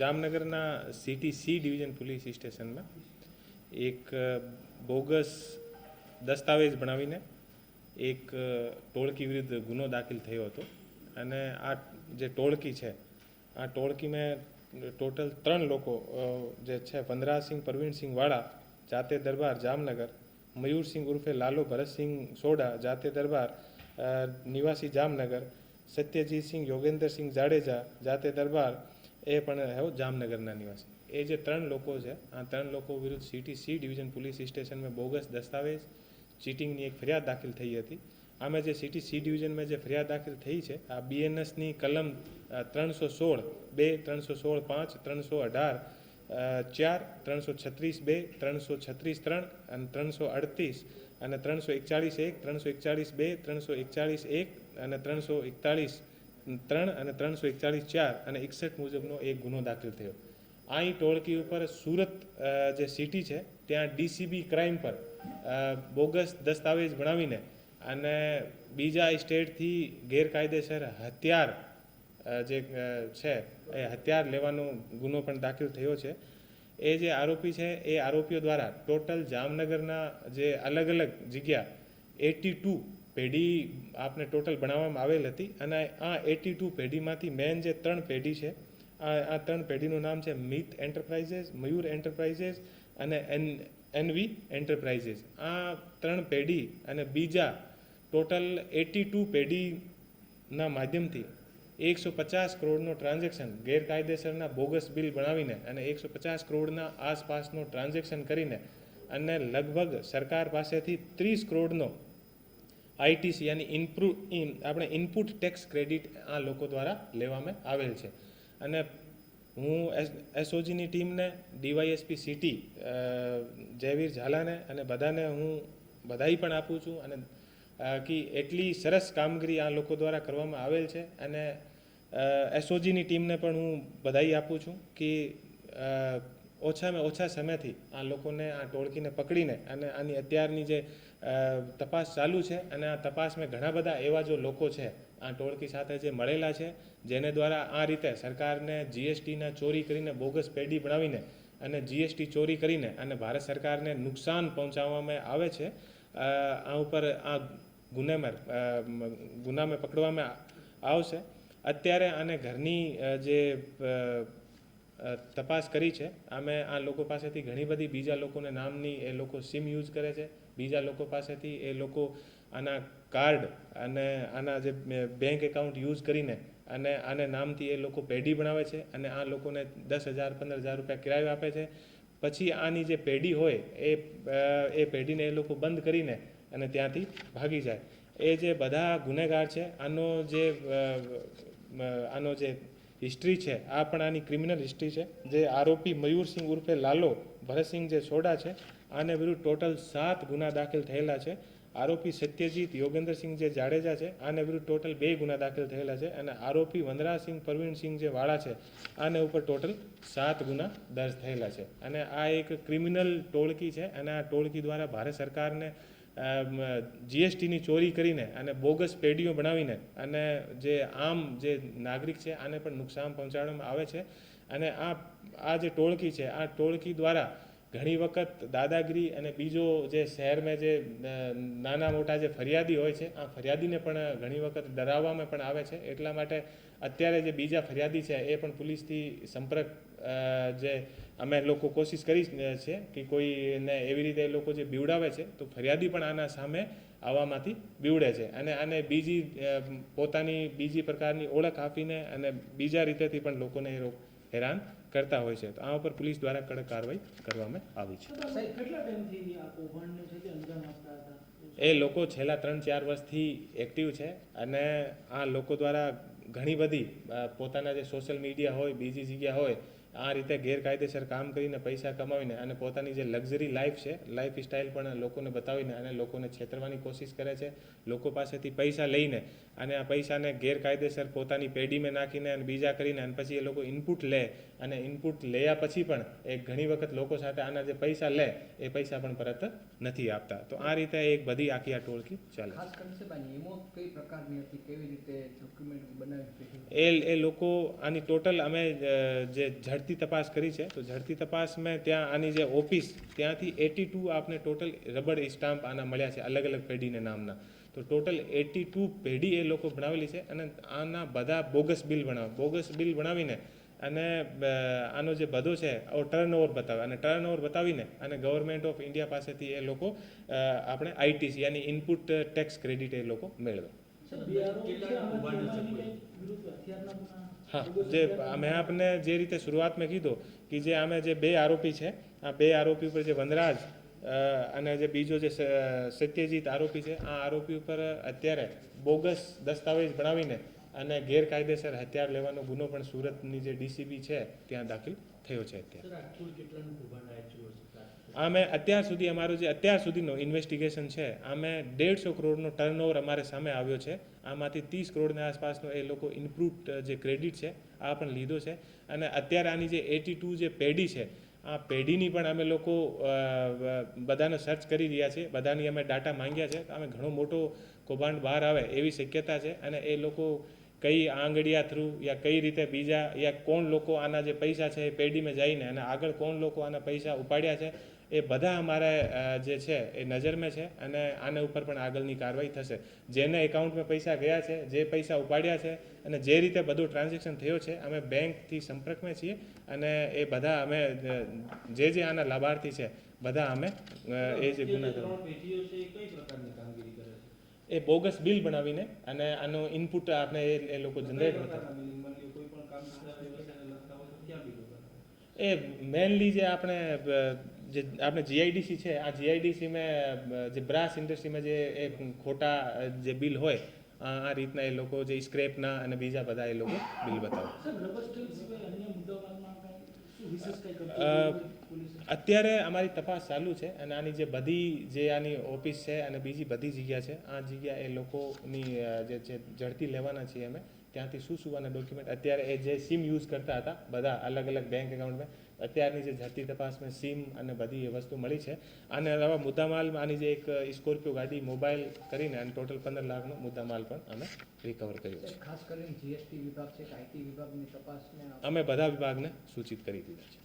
જામનગરના city C division police સ્ટેશનમાં એક બોગસ દસ્તાવેજ બનાવીને એક ટોળકી વિરુદ્ધ ગુનો દાખલ થયો હતો. અને આ જે ટોળકી છે, આ ટોળકીમાં ટોટલ ત્રણ લોકો જે છે વનરાજસિંહ પ્રવીણસિંહ વાળા, જાતે દરબાર જામનગર, મયુરસિંહ ઉર્ફે લાલો ભરતસિંહ સોડા જાતે દરબાર નિવાસી જામનગર, સત્યજીતસિંહ યોગેન્દ્રસિંહ જાડેજા, જાતે દરબાર એ પણ હેવ જામનગરના નિવાસી. એ જે ત્રણ લોકો છે, આ ત્રણ લોકો વિરુદ્ધ સિટી સી ડિવિઝન પોલીસ સ્ટેશનમાં બોગસ દસ્તાવેજ, ચીટિંગની એક ફરિયાદ દાખલ થઈ હતી. આમાં જે સિટી સી ડિવિઝનમાં જે ફરિયાદ દાખલ થઈ છે, આ બીએનએસની કલમ ત્રણસો સોળ બે, ત્રણસો સોળ પાંચ, ત્રણસો અઢાર ચાર, ત્રણસો છત્રીસ બે, ત્રણસો છત્રીસ ત્રણ અને ત્રણસો અડતીસ અને ત્રણસો એકચાળીસ એક, ત્રણસો એકચાળીસ બે, ત્રણસો એકચાળીસ એક અને ત્રણસો એકતાળીસ. ત્રણ અને ત્રણસો એકચાળીસ ચાર અને એકસઠ મુજબનો એક ગુનો દાખલ થયો. અહીં ટોળકી ઉપર સુરત જે સિટી છે, ત્યાં ડીસીબી ક્રાઇમ પર બોગસ દસ્તાવેજ બનાવીને અને બીજા સ્ટેટથી ગેરકાયદેસર હથિયાર જે છે, એ હથિયાર લેવાનો ગુનો પણ દાખલ થયો છે. એ જે આરોપી છે, એ આરોપીઓ દ્વારા ટોટલ જામનગરના જે અલગ અલગ જગ્યા એટી ટુ પેઢી આપને ટોટલ બનાવવામાં આવેલ હતી અને આ એટી ટુ પેઢીમાંથી મેન જે ત્રણ પેઢી છે, આ આ ત્રણ પેઢીનું નામ છે મિત એન્ટરપ્રાઇઝીસ, મયુર એન્ટરપ્રાઇઝીસ અને એન એનવી એન્ટરપ્રાઇઝીસ. આ ત્રણ પેઢી અને બીજા ટોટલ એટી ટુ પેઢીના માધ્યમથી એકસો પચાસ કરોડનો ટ્રાન્ઝેક્શન ગેરકાયદેસરના બોગસ બિલ બનાવીને અને એકસો પચાસ કરોડના આસપાસનો ટ્રાન્ઝેક્શન કરીને અને લગભગ સરકાર પાસેથી ત્રીસ કરોડનો આઈટીસી યાની ઇનપ્રુ, ઇન, આપણે ઇનપુટ ટેક્સ ક્રેડિટ આ લોકો દ્વારા લેવામાં આવેલ છે. અને હું એસ, એસઓજીની ટીમને ડીવાયએસપી સિટી જયવીર ઝાલાને અને બધાને હું બધાઈ પણ આપું છું અને કે એટલી સરસ કામગીરી આ લોકો દ્વારા કરવામાં આવેલ છે અને એસઓજીની ટીમને પણ હું બધાઈ આપું છું કે ઓછામાં ઓછા સમયથી આ લોકોને આ ટોળકીને પકડીને અને આની અત્યારની જે તપાસ ચાલુ છે અને આ તપાસમાં ઘણા બધા એવા જો લોકો છે આ ટોળકી સાથે જે મળેલા છે જેને દ્વારા આ રીતે સરકારને જીએસટીના ચોરી કરીને બોગસ પેઢી બનાવીને અને જીએસટી ચોરી કરીને અને ભારત સરકારને નુકસાન પહોંચાડવામાં આવે છે આ ઉપર આ ગુનેમાર અ, ગુનામાં પકડવામાં આવશે. અત્યારે આને ઘરની જે તપાસ કરી છે. અમે આ લોકો પાસેથી ઘણી બધી બીજા લોકોને નામની એ લોકો સિમ યુઝ કરે છે. બીજા લોકો પાસેથી એ લોકો આના કાર્ડ અને આના જે બેંક એકાઉન્ટ યુઝ કરીને અને આને નામથી એ લોકો પેઢી બનાવે છે અને આ લોકોને દસ હજાર, પંદર હજાર રૂપિયા કિરાયો આપે છે. પછી આની જે પેઢી હોય એ એ પેઢીને એ લોકો બંધ કરીને અને ત્યાંથી ભાગી જાય. એ જે બધા ગુનેગાર છે, આનો જે આનો જે હિસ્ટ્રી છે, આ પણ આની ક્રિમિનલ હિસ્ટ્રી છે, જે આરોપી મયુરસિંહ ઉર્ફે લાલો ભરતસિંહ જે સોડા છે, આને વિરુદ્ધ ટોટલ સાત ગુના દાખલ થયેલા છે. આરોપી સત્યજીત યોગેન્દ્રસિંહ જે જાડેજા છે, આને વિરુદ્ધ ટોટલ બે ગુના દાખલ થયેલા છે અને આરોપી વનરાજસિંહ પ્રવીણસિંહ જે વાળા છે, આને ઉપર ટોટલ સાત ગુના દર્જ થયેલા છે. અને આ એક ક્રિમિનલ ટોળકી છે અને આ ટોળકી દ્વારા ભારત સરકારને જીએસટીની ચોરી કરીને અને બોગસ પેઢીઓ બનાવીને અને જે આમ જે નાગરિક છે, આને પણ નુકસાન પહોંચાડવામાં આવે છે. અને આ આ જે ટોળકી છે, આ ટોળકી દ્વારા ઘણી વખત દાદાગીરી અને બીજો જે શહેરમાં જે નાના મોટા જે ફરિયાદી હોય છે, આ ફરિયાદીને પણ ઘણી વખત ડરાવવામાં પણ આવે છે. એટલા માટે અત્યારે જે બીજા ફરિયાદી છે, એ પણ પોલીસથી સંપર્ક જે અમે લોકો કોશિશ કરી છે કે કોઈને એવી રીતે એ લોકો જે બીવડાવે છે તો ફરિયાદી પણ આના સામે આવવામાંથી બીવડે છે. અને આને બીજી પોતાની બીજી પ્રકારની ઓળખ આપીને અને બીજા રીતેથી પણ લોકોને એ હેરાન કરતા હોય છે. તો આ ઉપર પોલીસ દ્વારા કડક કાર્યવાહી કરવામાં આવી છે. એ લોકો છેલ્લા ત્રણ ચાર વર્ષથી એક્ટિવ છે અને આ લોકો દ્વારા ઘણી બધી પોતાના જે સોશિયલ મીડિયા હોય બીજી જગ્યા હોય આ રીતે ગેરકાયદેસર કામ કરીને પૈસા કમાવીને અને પોતાની જે લક્ઝરી લાઈફ છે લાઈફ સ્ટાઇલ પણ લોકોને બતાવીને અને લોકોને છેતરવાની કોશિશ કરે છે લોકો પાસેથી પૈસા લઈને અને આ પૈસાને ગેરકાયદેસર પોતાની પેઢીમાં નાખીને અને બીજા કરીને અને પછી એ લોકો ઇનપુટ લે અને ઇનપુટ લેયા પછી પણ એ ઘણી વખત લોકો સાથે આના જે પૈસા લે એ પૈસા પણ પરત નથી આપતા. તો આ રીતે એક બધી આખી આ ટોળકી ચાલે છે. એ લોકો આની ટોટલ અમે જે ઝડપી તપાસ કરી છે તો ઝડપી તપાસમાં ત્યાં આની જે ઓફિસ ત્યાંથી એટી ટુ આપને ટોટલ રબડ સ્ટામ્પ આના મળ્યા છે અલગ અલગ પેઢીના નામના તો ટોટલ એટી ટુ પેઢી એ લોકો બનાવેલી છે અને આના બધા બોગસ બિલ બનાવે બોગસ બિલ બનાવીને અને આનો જે બધો છે ટર્ન ઓવર બતાવે અને ટર્ન ઓવર બતાવીને અને ગવર્મેન્ટ ઓફ ઇન્ડિયા પાસેથી એ લોકો આપણે આઈટીસી યાની ઇનપુટ ટેક્સ ક્રેડિટ એ લોકો મેળવે હા, જે મેં આપને જે રીતે શરૂઆતમાં કીધું કે જે અમે જે બે આરોપી છે, આ બે આરોપી ઉપર જે વનરાજ અને જે બીજો જે સત્યજીત આરોપી છે, આ આરોપી ઉપર અત્યારે બોગસ દસ્તાવેજ બનાવીને અને ગેરકાયદેસર હથિયાર લેવાનો ગુનો પણ સુરતની જે ડીસીબી છે, ત્યાં દાખલ થયો છે અત્યારે. આમે અત્યાર સુધી અમારું જે અત્યાર સુધીનો ઇન્વેસ્ટિગેશન છે, આમે દેડસો કરોડનો ટર્નઓવર અમારે સામે આવ્યો છે. આમાંથી ત્રીસ કરોડની આસપાસનો એ લોકો ઇમ્પ્રુવડ જે ક્રેડિટ છે, આ પણ લીધો છે. અને અત્યારે આની જે એટી ટુ જે પેઢી છે, આ પેઢીની પણ અમે લોકો બધાને સર્ચ કરી રહ્યા છીએ. બધાની અમે ડાટા માંગ્યા છે. અમે ઘણો મોટો કૌભાંડ બહાર આવે એવી શક્યતા છે. અને એ લોકો કઈ આંગળીયા થ્રુ યા કઈ રીતે બીજા, યા કોણ લોકો આના જે પૈસા છે એ પેઢીમાં જઈને અને આગળ કોણ લોકો આના પૈસા ઉપાડ્યા છે એ બધા અમારે જે છે એ નજરમાં છે અને આના ઉપર પણ આગળની કાર્યવાહી થશે. જેને એકાઉન્ટમાં પૈસા ગયા છે જે પૈસા ઉપાડ્યા છે અને જે રીતે બધું ટ્રાન્ઝેક્શન થયો છે અમે બેંકથી સંપર્કમાં છીએ અને એ બધા અમે જે જે આના લાભાર્થી છે બધા અમે એ જે ગુના એ બોગસ બિલ બનાવીને અને આનો ઇનપુટ આપણે એ લોકો જનરેટ કરતા એ મેનલી જે આપણે જે આપણે જીઆઈડીસી છે આ જીઆઈડીસીમાં જે બ્રાસ ઇન્ડસ્ટ્રીમાં જે એ ખોટા જે બિલ હોય આ રીતના એ લોકો જે સ્ક્રેપના અને બીજા બધા એ લોકો બિલ બતાવે? અત્યારે અમારી તપાસ ચાલુ છે અને આની જે બધી જે આની ઓફિસ છે અને બીજી બધી જગ્યા છે આ જગ્યા એ લોકોની જે છે ઝડપી લેવાના છીએ અમે ત્યાંથી શું શું અને ડોક્યુમેન્ટ અત્યારે એ જે સિમ યુઝ કરતા હતા બધા અલગ અલગ બેંક એકાઉન્ટમાં અત્યારની જે ઝડપી તપાસમાં સિમ અને બધી એ વસ્તુ મળી છે. અને અલાવા મુદ્દામાલ આની જે એક સ્કોર્પિયો ગાડી મોબાઈલ કરીને અને ટોટલ પંદર લાખનો મુદ્દામાલ પણ અમે રિકવર કર્યો છે. ખાસ કરીને જીએસટી વિભાગ છે આઈટી વિભાગની તપાસને અમે બધા વિભાગને સૂચિત કરી દીધા છે.